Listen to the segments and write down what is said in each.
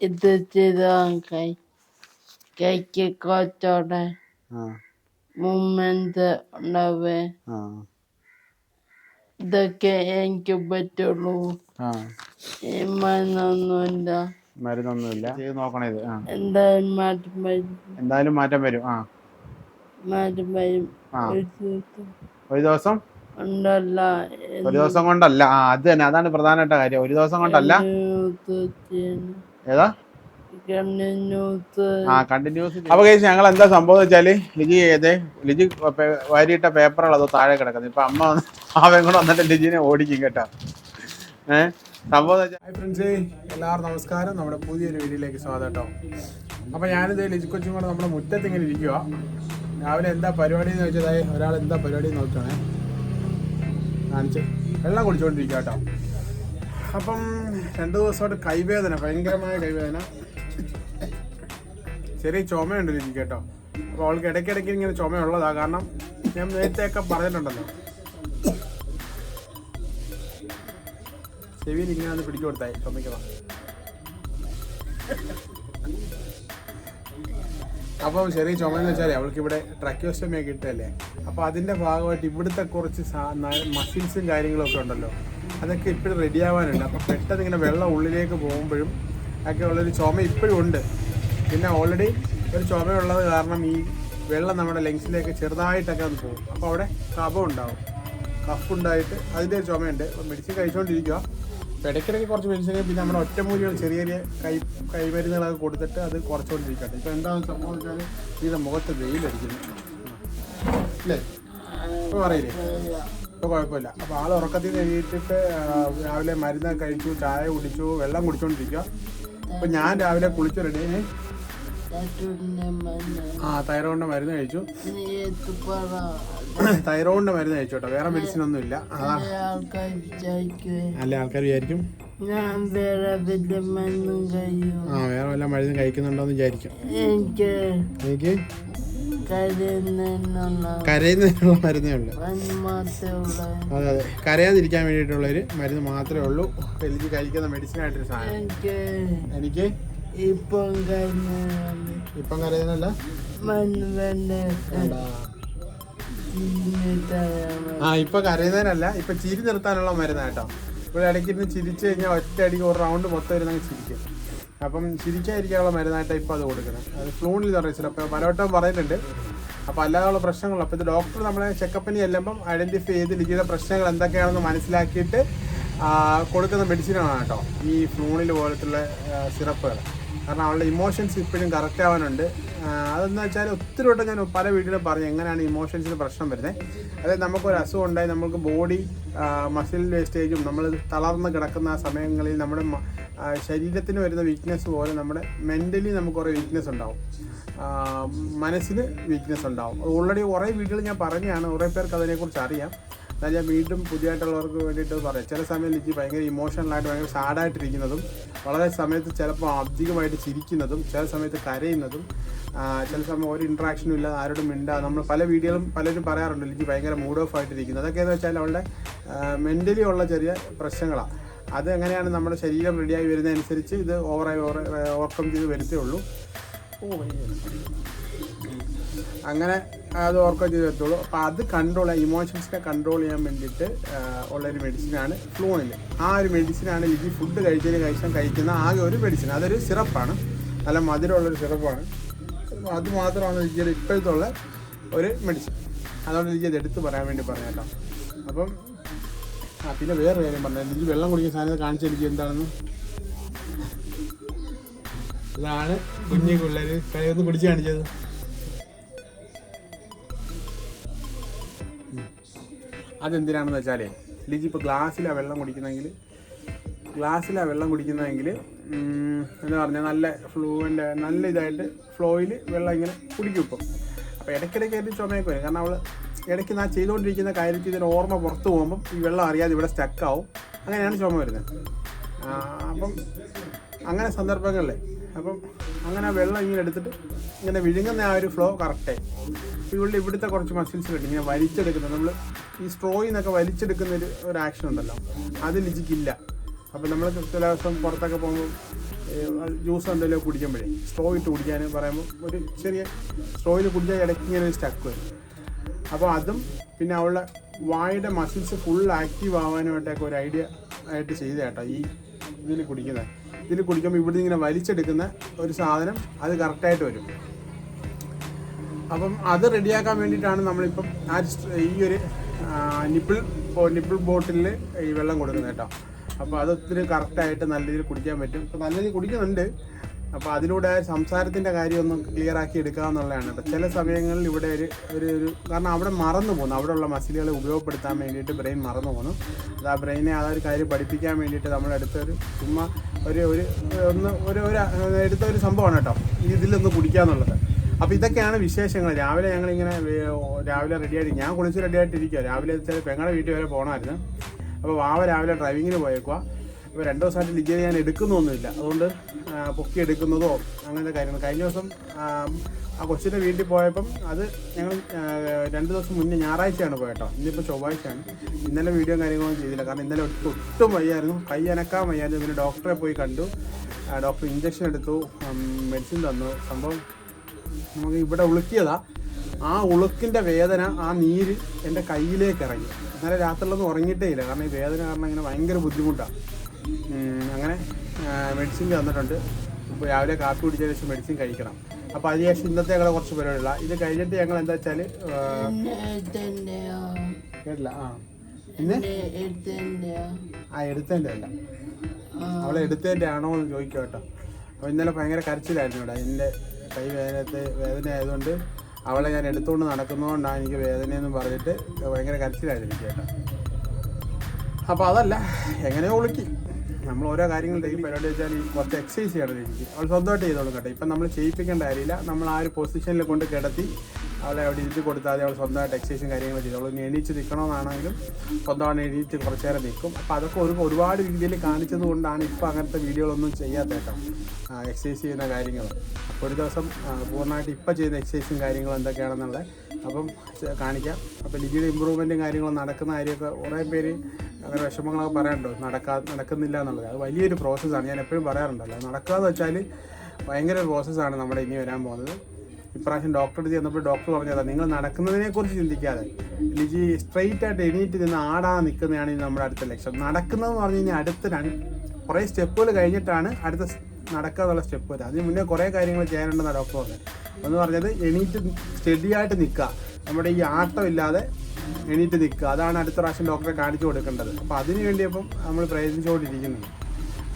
ഇത് കൈ കൈക്ക് കുറച്ചോടെ ആ. മൂമെന്റ് ഉണ്ടാവേ? ഇതൊക്കെ എനിക്ക് പറ്റുള്ളൂ. മരുന്നൊന്നുമില്ല. മരുന്നൊന്നുമില്ല. ചെയ്ത് നോക്കണേ ഇത്. ആ. എന്തായാലും മാറ്റം വരും. എന്തായാലും മാറ്റം വരും. ആ. മാറ്റം വരും. ആ. ഒരു ദിവസം ഒരു ദിവസം? ഉണ്ടല്ല ഒരു ദിവസം കൊണ്ടല്ല. ആ അത് തന്നെ. അതാണ് പ്രധാനപ്പെട്ട കാര്യം. ഒരു ദിവസം കൊണ്ടല്ല? ആ കണ്ടിന്യൂസ് അപ്പൊ കഴിച്ച് ഞങ്ങൾ എന്താ സംഭവം വെച്ചാൽ ലിജി ഏതേ ലിജി വാരിയിട്ട പേപ്പറുകൾ അതോ താഴെ കിടക്കുന്നത്. ഇപ്പൊ അമ്മ വന്ന് അവൻ കൂടെ വന്നിട്ട് ലിജിനെ ഓടിക്കും കേട്ടോ. ഏഹ് സംഭവം ഹായ് ഫ്രണ്ട്സ് എല്ലാവർക്കും നമസ്കാരം. നമ്മുടെ പുതിയൊരു വീഡിയോയിലേക്ക് സ്വാഗതം കേട്ടോ. അപ്പൊ ഞാനിത് ലിജി കൊച്ചും കൂടെ നമ്മുടെ മുറ്റത്ത് ഇങ്ങനെ ഇരിക്കുക രാവിലെ എന്താ പരിപാടി എന്ന് വെച്ചതായി ഒരാൾ എന്താ പരിപാടി നോക്കണേ കാണിച്ച് വെള്ളം കുടിച്ചുകൊണ്ടിരിക്കുക കേട്ടോ. അപ്പം രണ്ട് ദിവസമായിട്ട് കൈവേദന ഭയങ്കരമായ കൈവേദന. ചെറിയ ചുമയുണ്ട് എനിക്ക് കേട്ടോ. അപ്പോൾ അവൾക്ക് ഇടയ്ക്കിടയ്ക്ക് ഇങ്ങനെ ചുമയുള്ളതാ. കാരണം ഞാൻ നേരത്തെയൊക്കെ പറഞ്ഞിട്ടുണ്ടല്ലോ. ചെവിയിൽ ഇങ്ങനെ ഒന്ന് പിടിച്ചു കൊടുത്തായി. ചുമയ്ക്കതാ അപ്പം ചെറിയ ചുമയെന്ന് വെച്ചാൽ അവൾക്ക് ഇവിടെ ട്രക്യോസ്റ്റമിയൊക്കെ ഇട്ടല്ലേ അപ്പോൾ അതിന്റെ ഭാഗമായിട്ട് ഇവിടുത്തെ കുറച്ച് മസിൽസും കാര്യങ്ങളൊക്കെ ഉണ്ടല്ലോ. അതൊക്കെ ഇപ്പോഴും റെഡി ആവാനുണ്ട്. അപ്പോൾ പെട്ടെന്ന് ഇങ്ങനെ വെള്ളം ഉള്ളിലേക്ക് പോകുമ്പോഴും ഒക്കെ ഉള്ളൊരു ചുമ ഇപ്പോഴും ഉണ്ട്. പിന്നെ ഓൾറെഡി ഒരു ചുമയുള്ളത് കാരണം ഈ വെള്ളം നമ്മുടെ ലെങ്സിലേക്ക് ചെറുതായിട്ടൊക്കെ ഒന്ന് പോകും. അപ്പോൾ അവിടെ കഫം ഉണ്ടാവും. കഫ് ഉണ്ടായിട്ട് അതിന്റെ ഒരു ചുമയുണ്ട് അപ്പോൾ മെഡിസിൻ കഴിച്ചുകൊണ്ടിരിക്കുക ഇടയ്ക്കിടയ്ക്ക് കുറച്ച് മെഡിസിൻ പിന്നെ നമ്മുടെ ഒറ്റമൂലികൾ ചെറിയ ചെറിയ കൈ കൈമരുന്നുകളൊക്കെ കൊടുത്തിട്ട് അത് കുറച്ചുകൊണ്ടിരിക്കട്ടെ ഇപ്പോൾ എന്താണ് സംഭവം വെച്ചാൽ ഇതിന്റെ മുഖത്ത് വെയിലടിക്കുന്നു. അല്ലേ ഇപ്പോൾ പറയില്ലേ? കുഴപ്പമില്ല. അപ്പോൾ ആൾ ഉറക്കത്തിൽ നിന്ന് എഴുതിയിട്ട് രാവിലെ മരുന്ന് കഴിച്ചു ചായ കുടിച്ചു വെള്ളം കുടിച്ചുകൊണ്ടിരിക്കുക അപ്പോൾ ഞാൻ രാവിലെ കുളിച്ചു റെഡി ആ തൈറോയിഡിന്റെ മരുന്ന് കഴിച്ചു. തൈറോയിഡിന്റെ മരുന്ന് കഴിച്ചു കേട്ടോ. വേറെ മെഡിസിൻ ഒന്നും ഇല്ല. അല്ല ആൾക്കാർ വിചാരിക്കും. ഞാൻ വേറെ വലിയ മരുന്നും കഴിയും ആ വേറെ വല്ല മരുന്നും കഴിക്കുന്നുണ്ടോ എന്ന് വിചാരിക്കും എനിക്ക് കരയുന്നതിനുള്ള മരുന്നേ ഉള്ളൂ. അതെ അതെ. കരയാതിരിക്കാൻ വേണ്ടിയിട്ടുള്ളൊരു മരുന്ന് മാത്രമേ ഉള്ളൂ. എനിക്ക് കഴിക്കുന്ന മെഡിസിൻ ആയിട്ടൊരു സാധനം. എനിക്ക് ഇപ്പം ഇപ്പം കരയുന്നല്ല ആ ഇപ്പൊ കരയുന്നതിനല്ല ഇപ്പൊ ചിരി നിർത്താനുള്ള മരുന്നായിട്ടോ കേട്ടോ. ഇവിടെ ഇടയ്ക്ക് ഇരുന്ന് ചിരിച്ചു കഴിഞ്ഞാൽ ഒറ്റ അടിക്ക് ഒരു റൗണ്ട് മൊത്തം ഇരുന്ന് ചിരിക്കും. അപ്പം ചിരിക്കാതിരിക്കാനുള്ള മരുന്നായിട്ടാണ് ഇപ്പോൾ അത് കൊടുക്കുന്നത്. അത് ഫ്ലൂണിൽ തറയിച്ചില്ല അപ്പോൾ പലവട്ടം പറയുന്നുണ്ട്. അപ്പോൾ അല്ലാതെയുള്ള പ്രശ്നങ്ങളും അപ്പോൾ ഇത് ഡോക്ടർ നമ്മളെ ചെക്കപ്പിന് ചെല്ലുമ്പം ഐഡന്റിഫൈ ചെയ്ത് ലിഖിത പ്രശ്നങ്ങൾ എന്തൊക്കെയാണെന്ന് മനസ്സിലാക്കിയിട്ട് കൊടുക്കുന്ന മെഡിസിനാണ് കേട്ടോ. ഈ ഫ്ലൂണിൽ പോലത്തുള്ള സിറപ്പുകൾ കാരണം അവളുടെ ഇമോഷൻസ് ഇപ്പോഴും കറക്റ്റ് ആവാനുണ്ട്. അതെന്ന് വെച്ചാൽ ഒത്തിരി വട്ടം ഞാൻ പല വീഡിയോയിലും പറഞ്ഞു എങ്ങനെയാണ് ഇമോഷൻസിന് പ്രശ്നം വരുന്നത് അതായത് നമുക്കൊരു അസുഖം ഉണ്ടായി നമുക്ക് ബോഡി മസിൽ വേസ്റ്റേജും നമ്മൾ തളർന്ന് കിടക്കുന്ന സമയങ്ങളിൽ നമ്മുടെ ശരീരത്തിന് വരുന്ന വീക്ക്നെസ് പോലെ നമ്മുടെ മെന്റലി നമുക്ക് കുറേ വീക്ക്നെസ് ഉണ്ടാവും. മനസ്സിന് വീക്ക്നെസ് ഉണ്ടാവും. ഓൾറെഡി കുറേ വീട്ടിൽ ഞാൻ പറഞ്ഞാണ് കുറേ പേർക്ക് അതിനെക്കുറിച്ച് അറിയാം. എന്നാൽ ഞാൻ വീണ്ടും പുതിയതായിട്ടുള്ളവർക്ക് വേണ്ടിയിട്ട് പറയാം. ചില സമയം എനിക്ക് ഭയങ്കര ഇമോഷണലായിട്ട് ഭയങ്കര സാഡായിട്ടിരിക്കുന്നതും വളരെ സമയത്ത് ചിലപ്പോൾ അധികമായിട്ട് ചിരിക്കുന്നതും ചില സമയത്ത് കരയുന്നതും ചില സമയം ഒരു ഇൻട്രാക്ഷനും ഇല്ല ആരോടും മിണ്ടാ നമ്മൾ പല വീഡിയോകളും പലരും പറയാറുണ്ട് എനിക്ക് ഭയങ്കര മൂഡ് ഓഫ് ആയിട്ടിരിക്കുന്നത്. അതൊക്കെയെന്ന് വെച്ചാൽ അവളുടെ മെന്റലി ഉള്ള ചെറിയ പ്രശ്നങ്ങളാണ്. അത് എങ്ങനെയാണ് നമ്മുടെ ശരീരം റെഡിയായി വരുന്നതനുസരിച്ച് ഇത് ഓവറായി ഓവർ ഓവർകം ചെയ്ത് വരത്തേ ഉള്ളൂ. ഓ അങ്ങനെ അത് ഓർക്കുക ചെയ്ത് എത്തുള്ളൂ അപ്പോൾ അത് കൺട്രോൾ ഇമോഷൻസിനെ കൺട്രോൾ ചെയ്യാൻ വേണ്ടിയിട്ട് ഉള്ളൊരു മെഡിസിനാണ് ഫ്ലൂണിൽ ആ ഒരു മെഡിസിനാണ് ലിജി ഫുഡ് കഴിച്ചതിന് കഴിച്ചാൽ കഴിക്കുന്ന ആകെ ഒരു മെഡിസിൻ അതൊരു സിറപ്പാണ് നല്ല മധുരമുള്ളൊരു സിറപ്പാണ് അത് മാത്രമാണ് ലിജിയുടെ ഇപ്പോഴത്തെ ഉള്ള ഒരു മെഡിസിൻ അതുകൊണ്ട് ലിജി അത് എടുത്ത് പറയാൻ വേണ്ടി പറഞ്ഞു അപ്പം ആ പിന്നെ വേറെ കാര്യം പറഞ്ഞു. ലിജി വെള്ളം കുടിക്കുന്ന സാധനം കാണിച്ച ലിജി എന്താണെന്ന്? ഇതാണ് കുഞ്ഞു പിള്ളേർ ഒന്ന് കുടിച്ച് കാണിച്ചത്. അതെന്തിനാണെന്ന് വെച്ചാലേ ലിജി ഇപ്പോൾ ഗ്ലാസ്സിലാണ് വെള്ളം കുടിക്കുന്നതെങ്കിൽ ഗ്ലാസ്സിലാണ് വെള്ളം കുടിക്കുന്നതെങ്കിൽ എന്ന് പറഞ്ഞാൽ നല്ല ഫ്ലൂവിന്റെ നല്ല ഇതായിട്ട് ഫ്ലോയിൽ വെള്ളം ഇങ്ങനെ കുടിക്കും ഇപ്പം. അപ്പോൾ ഇടയ്ക്കിടയ്ക്ക് ആയിട്ട് ചുമയൊക്കെ വരും. കാരണം അവൾ ഇടയ്ക്ക് ഞാൻ ചെയ്തുകൊണ്ടിരിക്കുന്ന കാര്യത്തിൽ ഇതിന് ഓർമ്മ പുറത്ത് പോകുമ്പം ഈ വെള്ളം അറിയാതെ ഇവിടെ സ്റ്റക്കാവും അങ്ങനെയാണ് ചുമ വരുന്നത്. അപ്പം അങ്ങനെ സന്ദർഭങ്ങളിൽ അപ്പം അങ്ങനെ വെള്ളം ഇങ്ങനെ എടുത്തിട്ട് ഇങ്ങനെ വിഴുങ്ങുന്ന ആ ഒരു ഫ്ലോ കറക്റ്റായി ഇവിടെ ഇവിടുത്തെ കുറച്ച് മസിൽസ് കിട്ടും. ഇങ്ങനെ വലിച്ചെടുക്കുന്നത് നമ്മൾ ഈ സ്ട്രോയിൽ നിന്നൊക്കെ വലിച്ചെടുക്കുന്ന ഒരു ഒരു ആക്ഷൻ ഉണ്ടല്ലോ. അത് ലിജിക്കില്ല അപ്പം നമ്മൾ ചില ദിവസം പുറത്തൊക്കെ പോകുമ്പോൾ ജ്യൂസ് എന്തെങ്കിലും കുടിക്കുമ്പോഴേ സ്ട്രോ ഇട്ട് കുടിക്കാൻ പറയുമ്പോൾ ഒരു ചെറിയ സ്ട്രോയിൽ കുടിച്ചാൽ ഇടയ്ക്ക് ഇങ്ങനെ ഒരു സ്റ്റക്ക് വരും. അപ്പോൾ അതും പിന്നെ അവളുടെ വായുടെ മസിൽസ് ഫുൾ ആക്റ്റീവ് ആവാനുമായിട്ടൊക്കെ ഒരു ഐഡിയ ആയിട്ട് ചെയ്ത കേട്ടോ ഈ ഇതിൽ കുടിക്കുന്നത്. ഇതിൽ കുടിക്കുമ്പോൾ ഇവിടുന്ന് ഇങ്ങനെ വലിച്ചെടുക്കുന്ന ഒരു സാധനം അത് കറക്റ്റായിട്ട് വരും. അപ്പം അത് റെഡിയാക്കാൻ വേണ്ടിയിട്ടാണ് നമ്മളിപ്പം ആ ഈ ഒരു നിപ്പിൾ നിപ്പിൾ ബോട്ടിലിൽ ഈ വെള്ളം കൊടുക്കുന്നത് കേട്ടോ. അപ്പോൾ അത് ഒത്തിരി കറക്റ്റായിട്ട് നല്ല രീതിയിൽ കുടിക്കാൻ പറ്റും. ഇപ്പോൾ നല്ല രീതിയിൽ കുടിക്കുന്നുണ്ട്. അപ്പോൾ അതിലൂടെ സംസാരത്തിന്റെ കാര്യമൊന്നും ക്ലിയർ ആക്കി എടുക്കുക എന്നുള്ളതാണ്. കേട്ടോ ചില സമയങ്ങളിൽ ഇവിടെ ഒരു ഒരു ഒരു കാരണം അവിടെ മറന്നു പോകുന്നു. അവിടെയുള്ള മസിലുകളെ ഉപയോഗപ്പെടുത്താൻ വേണ്ടിയിട്ട് ബ്രെയിൻ മറന്നു പോകുന്നു. അത് ആ ബ്രെയിനെ ആ ഒരു കാര്യം പഠിപ്പിക്കാൻ വേണ്ടിയിട്ട് നമ്മുടെ ഒരു ചുമ്മാ ഒരു ഒരു ഒന്ന് ഒരു ഒരു എടുത്ത ഒരു സംഭവമാണ് കേട്ടോ. ഇതിലൊന്ന് കുടിക്കുക എന്നുള്ളത്. അപ്പോൾ ഇതൊക്കെയാണ് വിശേഷങ്ങൾ. രാവിലെ ഞങ്ങളിങ്ങനെ രാവിലെ റെഡിയായിട്ട് ഞാൻ കുളിച്ച് റെഡിയായിട്ടിരിക്കുക രാവിലെ വെച്ചാൽ പെങ്ങളുടെ വീട്ടിൽ വരെ പോകണമായിരുന്നു അപ്പോൾ വാവ രാവിലെ ഡ്രൈവിങ്ങിന് പോയേക്കുക അപ്പോൾ രണ്ട് ദിവസമായിട്ട് ലിജിയ ഞാൻ എടുക്കുന്നൊന്നുമില്ല. അതുകൊണ്ട് പൊക്കി എടുക്കുന്നതോ അങ്ങനത്തെ കാര്യങ്ങൾ. കഴിഞ്ഞ ദിവസം ആ, കൊച്ചിന്റെ വീട്ടിൽ പോയപ്പം അത് ഞങ്ങൾ രണ്ട് ദിവസം മുന്നേ ഞായറാഴ്ചയാണ് പോയട്ടോ. ഇന്നിപ്പോൾ ചൊവ്വാഴ്ചയാണ്. ഇന്നലെ വീഡിയോ കാര്യങ്ങളൊന്നും ചെയ്തില്ല. കാരണം ഇന്നലെ ഒട്ടും വയ്യായിരുന്നു. കൈ അനക്കാൻ വയ്യായിരുന്നു. പിന്നെ ഡോക്ടറെ പോയി കണ്ടു. ഡോക്ടർ ഇഞ്ചക്ഷൻ എടുത്തു. മെഡിസിൻ തന്നു. സംഭവം നമുക്ക് ഇവിടെ ഉളുക്കിയതാ. ആ ഉളുക്കിന്റെ വേദന ആ നീര് എന്റെ കയ്യിലേക്ക് ഇറങ്ങി. ഇന്നലെ രാത്രിയിലൊന്നും ഉറങ്ങിയിട്ടേ ഇല്ല. കാരണം ഈ വേദന കാരണം ഇങ്ങനെ ഭയങ്കര ബുദ്ധിമുട്ടാണ് അങ്ങനെ മെഡിസിൻ തന്നിട്ടുണ്ട് ഇപ്പോൾ രാവിലെ കാപ്പി കുടിച്ചതിന് ശേഷം മെഡിസിൻ കഴിക്കണം. അപ്പോൾ അതിന് ശേഷം ഇന്നത്തെ ഞങ്ങളെ കുറച്ച് പരിപാടികള. ഇത് കഴിഞ്ഞിട്ട് ഞങ്ങൾ എന്താ വെച്ചാൽ കേട്ടില്ല ആ. പിന്നെ ആ എടുത്തതിന്റെ അല്ല അവളെ എടുത്തതിന്റെ ആണോ എന്ന് ചോദിക്കാം കേട്ടോ. അപ്പോൾ ഇന്നലെ ഭയങ്കര കരച്ചിലായിരുന്നു ഇവിടെ. എന്റെ കൈ വേദനത്തെ വേദന ആയതുകൊണ്ട് അവളെ ഞാൻ എടുത്തുകൊണ്ട് നടക്കുന്നതുകൊണ്ടാണ് എനിക്ക് വേദനയെന്ന് പറഞ്ഞിട്ട് ഭയങ്കര കരച്ചിലായിരുന്നു എനിക്ക് കേട്ടോ. അപ്പോൾ അതല്ല എങ്ങനെയോ വിളിക്കി. നമ്മൾ ഓരോ കാര്യങ്ങളും ഡെയിലി പരിപാടി വെച്ചാൽ കുറച്ച് എക്സസൈസ് ചെയ്യണം എനിക്ക് അവൾ സ്വന്തമായിട്ട് ചെയ്തോളും കേട്ടോ. ഇപ്പം നമ്മൾ ചെയ്യിപ്പിക്കേണ്ട കാര്യമില്ല. നമ്മൾ ആ ഒരു പൊസിഷനിൽ കൊണ്ട് കിടത്തി അവളെ അവിടെ ഇരുത്തി കൊടുത്താൽ അവൾ സ്വന്തമായിട്ട് എക്സസൈസും കാര്യങ്ങളും ചെയ്തു അവൾ എണീച്ച് നിൽക്കണമെന്നാണെങ്കിലും സ്വന്തമാണ് എണീച്ച് കുറച്ച് നേരം നിൽക്കും. അപ്പോൾ അതൊക്കെ ഒരു ഒരുപാട് രീതിയിൽ കാണിച്ചത് കൊണ്ടാണ് ഇപ്പോൾ അങ്ങനത്തെ വീഡിയോകളൊന്നും ചെയ്യാത്ത കേട്ടോ. എക്സസൈസ് ചെയ്യുന്ന കാര്യങ്ങൾ. ഒരു ദിവസം പൂർണമായിട്ട് ഇപ്പോൾ ചെയ്യുന്ന എക്സസൈസും കാര്യങ്ങളും എന്തൊക്കെയാണെന്നുള്ളത് അപ്പം കാണിക്കാം. അപ്പം ലിജിയുടെ ഇമ്പ്രൂവ്മെന്റും കാര്യങ്ങളും നടക്കുന്ന കാര്യമൊക്കെ കുറേ പേര് അങ്ങനെ വിഷമങ്ങളൊക്കെ പറയാറുണ്ടോ. നടക്കാ നടക്കുന്നില്ല എന്നുള്ളത്. അത് വലിയൊരു പ്രോസസ്സാണ് ഞാൻ എപ്പോഴും പറയാറുണ്ടല്ലോ നടക്കുക എന്ന് വെച്ചാൽ ഭയങ്കര പ്രോസസ്സാണ് നമ്മുടെ ഇനി വരാൻ പോകുന്നത്. ഇപ്രാവശ്യം ഡോക്ടറെ ചെന്നപ്പോൾ ഡോക്ടർ പറഞ്ഞതാ നിങ്ങൾ നടക്കുന്നതിനെക്കുറിച്ച് ചിന്തിക്കാതെ. ലിജി സ്ട്രെയിറ്റ് ആയിട്ട് എണീറ്റ് നിന്ന് ആടാൻ നിൽക്കുന്നതാണ് ഇനി നമ്മുടെ അടുത്ത ലക്ഷ്യം. നടക്കുന്നതെന്ന് പറഞ്ഞു കഴിഞ്ഞാൽ അടുത്ത കുറേ സ്റ്റെപ്പുകൾ കഴിഞ്ഞിട്ടാണ് അടുത്ത നടക്കാതുള്ള സ്റ്റെപ്പ് വരിക അതിന് മുന്നേ കുറേ കാര്യങ്ങൾ ചെയ്യാനുണ്ടെന്നാണ് ഡോക്ടർ പറഞ്ഞത്. എന്ന് പറഞ്ഞത് എണീറ്റ് സ്റ്റഡി ആയിട്ട് നിൽക്കുക. നമ്മുടെ ഈ ആട്ടമില്ലാതെ എണീറ്റ് നിൽക്കുക. അതാണ് അടുത്ത പ്രാവശ്യം ഡോക്ടറെ കാണിച്ചു കൊടുക്കേണ്ടത്. അപ്പോൾ അതിന് വേണ്ടിയപ്പം നമ്മൾ പ്രയത്നിച്ചുകൊണ്ടിരിക്കുന്നത്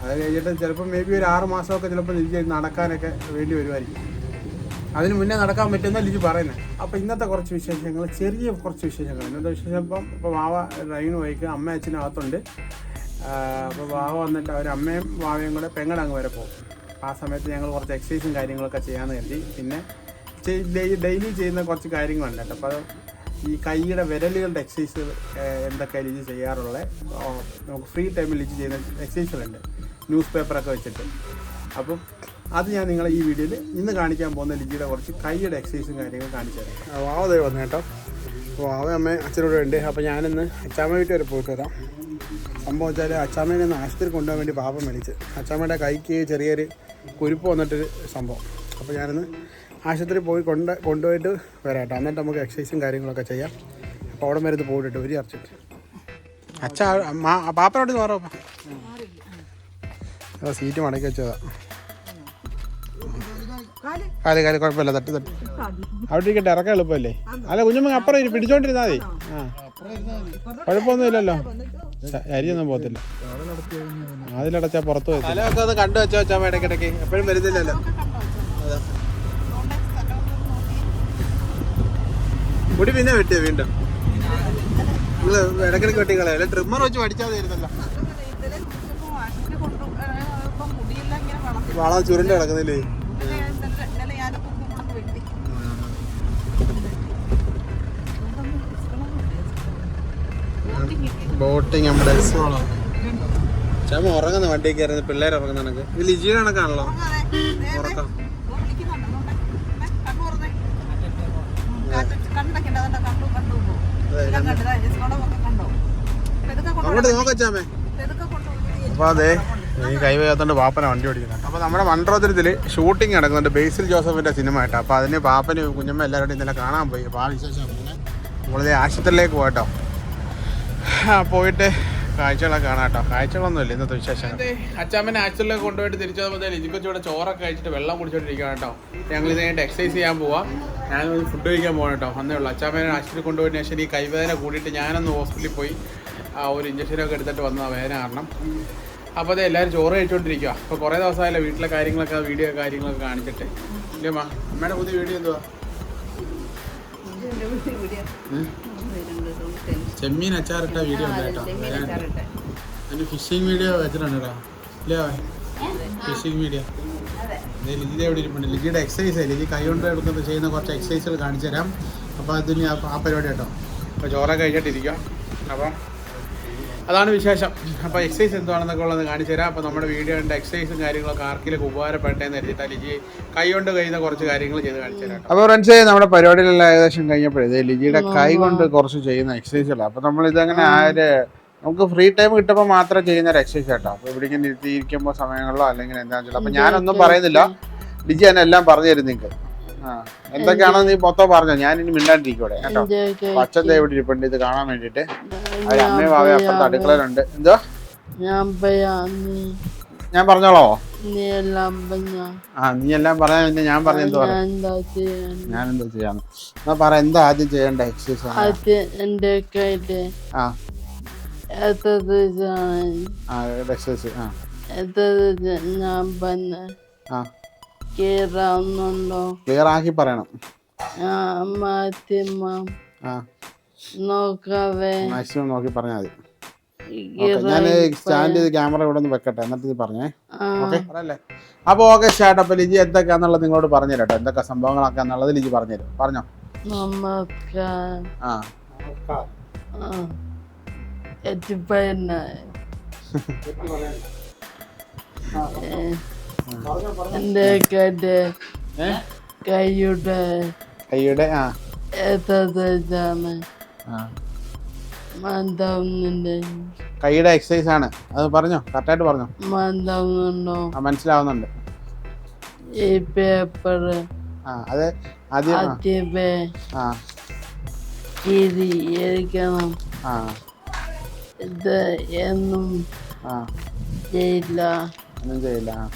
അത് കഴിഞ്ഞിട്ട് ചിലപ്പോൾ മേ ബി ഒരു ആറ് മാസമൊക്കെ ചിലപ്പോൾ ലിജി നടക്കാനൊക്കെ വേണ്ടി വരുമായിരിക്കും. അതിന് മുന്നേ നടക്കാൻ പറ്റുന്ന ലിജി പറയുന്നത്. അപ്പോൾ ഇന്നത്തെ കുറച്ച് വിശേഷങ്ങൾ ചെറിയ കുറച്ച് വിശേഷങ്ങൾ. ഇന്നത്തെ വിശേഷം ഇപ്പം ഇപ്പോൾ വാവ ഡ്രൈവിന് പോയിക്ക്. അമ്മ അച്ഛനും അകത്തുണ്ട് അപ്പോൾ വാവ വന്നിട്ട് അവരമ്മയും വാവയും കൂടെ പെങ്ങടങ്ങ് വരെ പോകും. ആ സമയത്ത് ഞങ്ങൾ കുറച്ച് എക്സസൈസും കാര്യങ്ങളൊക്കെ ചെയ്യാമെന്ന് കരുതി. പിന്നെ ഡെയിലി ചെയ്യുന്ന കുറച്ച് കാര്യങ്ങളുണ്ട് അപ്പോൾ ഈ കൈയുടെ വിരലുകളുടെ എക്സസൈസ് എന്തൊക്കെ ഇത് ചെയ്യാറുള്ളത് നമുക്ക് ഫ്രീ ടൈമിൽ ഇത് ചെയ്യുന്ന എക്സസൈസുകളുണ്ട് ന്യൂസ് പേപ്പറൊക്കെ വെച്ചിട്ട്. അപ്പം അത് ഞാൻ നിങ്ങളെ ഈ വീഡിയോയിൽ ഇന്ന് കാണിക്കാൻ പോകുന്ന ലിജിയുടെ കുറച്ച് കൈയുടെ എക്സസൈസും കാര്യങ്ങളും കാണിച്ചു തരാം. വാവതേ വന്നു കേട്ടോ. വാവ അമ്മ അച്ഛനോട് ഉണ്ട് അപ്പോൾ ഞാനിന്ന് അച്ചാമ്മ വീട്ടിൽ വരെ പോയിട്ട് വരാം. സംഭവം വെച്ചാൽ അച്ചാമ്മേനെ ഒന്ന് ആശുപത്രി കൊണ്ടുപോകാൻ വേണ്ടി പാപം മേടിച്ച് അച്ചാമ്മയുടെ കൈക്ക് ചെറിയൊരു കുരുപ്പ് വന്നിട്ടൊരു സംഭവം. അപ്പോൾ ഞാനിന്ന് ആശുപത്രി പോയി കൊണ്ട് കൊണ്ടുപോയിട്ട് വരാം കേട്ടോ എന്നിട്ട് നമുക്ക് എക്സസൈസും കാര്യങ്ങളൊക്കെ ചെയ്യാം. അപ്പോൾ അവിടെ മരുന്ന് പോയിട്ട് ഒരു അർച്ചിട്ട് അച്ഛ പാപ്പനോട് മാറോ സീറ്റ് മടക്കി വെച്ചതാ. കാൽ കാൽ കുഴപ്പമില്ല. തട്ടി തട്ടി. അവിടെ ഇരിക്കട്ടെ ഇറക്കാൻ എളുപ്പമല്ലേ? അല്ല കുഞ്ഞമ്മ അപ്പുറം പിടിച്ചോണ്ടിരുന്നാ മതി. ആ. കുഴപ്പമൊന്നുമില്ലല്ലോ. അരിയൊന്നും പോകത്തില്ല. അതിലടച്ചാ പുറത്ത് പോയി സ്ഥലമൊക്കെ ഒന്ന് കണ്ടു വെച്ചോ വെച്ചാൽ ഇടയ്ക്കിടയ്ക്ക് എപ്പോഴും വരുന്നില്ലല്ലോ. മുടി പിന്നെ വെട്ടിയോ വീണ്ടും? നിങ്ങൾ ഇടക്കിടക്ക് വെട്ടി അല്ലെ ട്രിമ്മർ വെച്ച് പഠിച്ചാൽ തരുന്നല്ലോ വളം ചുരുണ്ട് കിടക്കുന്നില്ലേ? ബോട്ടിങ് നമ്മുടെ ചമ ഉറങ്ങുന്ന വണ്ടി കയറുന്ന പിള്ളേർ ഉറങ്ങുന്ന കണക്ക്. ഇത് ലിജിയുടെ കണക്കാണല്ലോ. ഉറക്കം. അങ്ങോട്ട് നോക്കച്ചാമേ അപ്പൊ അതെ ഈ കൈ വയ്യാത്തോണ്ട് പാപ്പന വണ്ടി ഓടിക്കുന്നു. അപ്പോൾ നമ്മുടെ മൺട്രോതിരത്തിൽ ഷൂട്ടിംഗ് നടക്കുന്നുണ്ട്. ബേസിൽ ജോസഫിന്റെ സിനിമ ആയിട്ട്. അപ്പോൾ അതിന് പാപ്പന് കുഞ്ഞമ്മ എല്ലാവരുടെയും ഇന്നലെ കാണാൻ പോയി. അപ്പോൾ ആ വിശേഷം നമ്മളിതേ ആശുപത്രിയിലേക്ക് പോകട്ടോ ആ പോയിട്ട് കാഴ്ചകളൊക്കെ കാണാം കേട്ടോ. കാഴ്ചകളൊന്നുമില്ല ഇന്നത്തെ വിശേഷം അച്ചാമ്മനെ ആശുപത്രിയിലേക്ക് കൊണ്ടുപോയിട്ട് തിരിച്ചു വന്നപ്പോൾ ലിജിക്കൊച്ചൂടെ ചോറൊക്കെ കഴിച്ചിട്ട് വെള്ളം കുടിച്ചോണ്ടിരിക്കുകയാണ് കേട്ടോ. ഞങ്ങൾ ഇത് കഴിഞ്ഞിട്ട് എക്സസൈസ് ചെയ്യാൻ പോവാം. ഞാൻ ഫുഡ് കഴിക്കാൻ പോകണം കേട്ടോ. അന്നേ ഉള്ളൂ. അച്ചാമ്മനെ ആശുപത്രി കൊണ്ടുപോയി ശേഷം ഈ കൈവേദന കൂടിയിട്ട് ഞാനൊന്ന് ഹോസ്പിറ്റലിൽ പോയി ആ ഒരു ഇഞ്ചക്ഷനൊക്കെ എടുത്തിട്ട് വന്ന വേദന കാരണം. അപ്പോൾ അതെ എല്ലാവരും ചോറ് കഴിച്ചുകൊണ്ടിരിക്കുക അപ്പോൾ കുറേ ദിവസമായല്ലോ വീട്ടിലെ കാര്യങ്ങളൊക്കെ വീഡിയോ കാര്യങ്ങളൊക്കെ കാണിച്ചിട്ട്. ഇല്ലേ മാ അമ്മയുടെ പുതിയ വീഡിയോ എന്തുവാ? ചെമ്മീൻ അച്ചാറിട്ട വീഡിയോ ഉണ്ട് കേട്ടോ? അതിന് ഫിഷിംഗ് വീഡിയോ വെച്ചിട്ടുണ്ടോ കേട്ടോ ഇല്ലേ ഫിഷിംഗ് വീഡിയോ ലിജിയുടെ എവിടെ ഇരിപ്പുണ്ട്? ലിജിയുടെ എക്സസൈസ് ലിജി കൈ കൊണ്ട് എടുക്കുന്നത് ചെയ്യുന്ന കുറച്ച് എക്സസൈസുകൾ കാണിച്ചു തരാം അപ്പോൾ അതിന് ആ ആ പരിപാടി കേട്ടോ. അപ്പോൾ ചോറൊക്കെ കഴിച്ചിട്ടിരിക്കുക അപ്പം അതാണ് വിശേഷം. അപ്പോൾ എക്സസൈസ് എന്താണെന്നൊക്കെ ഉള്ളത് കാണിച്ചു തരാം. അപ്പോൾ നമ്മുടെ വീഡിയോയുടെ എക്സസൈസും കാര്യങ്ങളൊക്കെ ആർക്കിലൊക്കെ ഉപകാരപ്പെട്ടെന്ന് കരുതിയിട്ട് ലിജി കൈ കൊണ്ട് കഴിയുന്ന കുറച്ച് കാര്യങ്ങൾ ചെയ്ത് കാണിച്ചു തരാം അപ്പോൾ ഫ്രണ്ട്സ് നമ്മുടെ പരിപാടികളെല്ലാം ഏകദേശം കഴിഞ്ഞപ്പോഴേ ലിജിയുടെ കൈ കൊണ്ട് കുറച്ച് ചെയ്യുന്ന എക്സസൈസുകളാണ് അപ്പോൾ നമ്മൾ ഇതങ്ങനെ ആര് നമുക്ക് ഫ്രീ ടൈം കിട്ടുമ്പോൾ മാത്രം ചെയ്യുന്ന ഒരു എക്സസൈസ് കേട്ടോ. അപ്പോൾ ഇവിടെ ഇങ്ങനെ ഇരുത്തിയിരിക്കുമ്പോൾ സമയങ്ങളിലോ അല്ലെങ്കിൽ എന്താണെന്ന് വെച്ചാൽ അപ്പോൾ ഞാനൊന്നും പറയുന്നില്ല. ലിജി എന്നെ എല്ലാം പറഞ്ഞു തരും നിങ്ങൾക്ക്. ആ. എന്തൊക്കെയാണോ നീ മൊത്തം പറഞ്ഞോ ഞാൻ ഇനി മിണ്ടാണ്ടിരിക്കോടെ കേട്ടോ അപ്പൊ അച്ഛൻ ദേ ഇവിടെ ഇരിപ്പുണ്ട് ഇത് കാണാൻ വേണ്ടിട്ട് അതിന് അമ്മയും ബാബയും അപ്പുറത്ത് അടുക്കളയിലുണ്ട്. എന്തോ? ഞാൻ പറഞ്ഞോളോ? നീ എല്ലാം പറഞ്ഞാ പിന്നെ ഞാൻ പറഞ്ഞ എന്തോ ഞാൻ എന്താ ചെയ്യാന്ന്? എന്നാ പറ എന്താ ആദ്യം ചെയ്യേണ്ട എക്സസൈസ് ആ. എക്സസൈസ് ആ ഞാൻ പറഞ്ഞ. ആ. കീറാവുന്നുണ്ടോ ക്ലിയർ ആക്കി പറയണം മാധ്യമം. ആ. നോക്കാവേ. മാക്സിമം നോക്കി പറഞ്ഞാൽ മതി. ഞാൻ സ്റ്റാൻഡ് ചെയ്ത് ക്യാമറ ഇവിടെ നിന്ന് വെക്കട്ടെ എന്നിട്ട് നീ പറഞ്ഞേ. ഓക്കെ അപ്പോൾ ഓക്കെ സ്റ്റാർട്ട് അപ്പോൾ ലിജി എന്തൊക്കെയാന്നുള്ളത് നിങ്ങളോട് പറഞ്ഞു കേട്ടോ എന്തൊക്കെ സംഭവങ്ങളൊക്കെ എന്നുള്ളത് ലിജി പറഞ്ഞോ. നമസ്കാരം ആ. ആ. എത്തിപ്പന്ന കൈയുടെ കൈയുടെ ആ. മാതാവുന്നുണ്ട് കൈയുടെ എക്സസൈസ് ആണ്. അത് പറഞ്ഞോ കറക്റ്റായിട്ട് പറഞ്ഞോ? മാതാവുന്നുണ്ടോ ആ മനസ്സിലാവുന്നുണ്ട്. ഈ പേപ്പർ ആ അത് ആദ്യം ആ, ആ. എരിക്കണം ആ. ഇത് എന്നും ആ. ചെയ്യില്ല. ഒന്നും ചെയ്യില്ല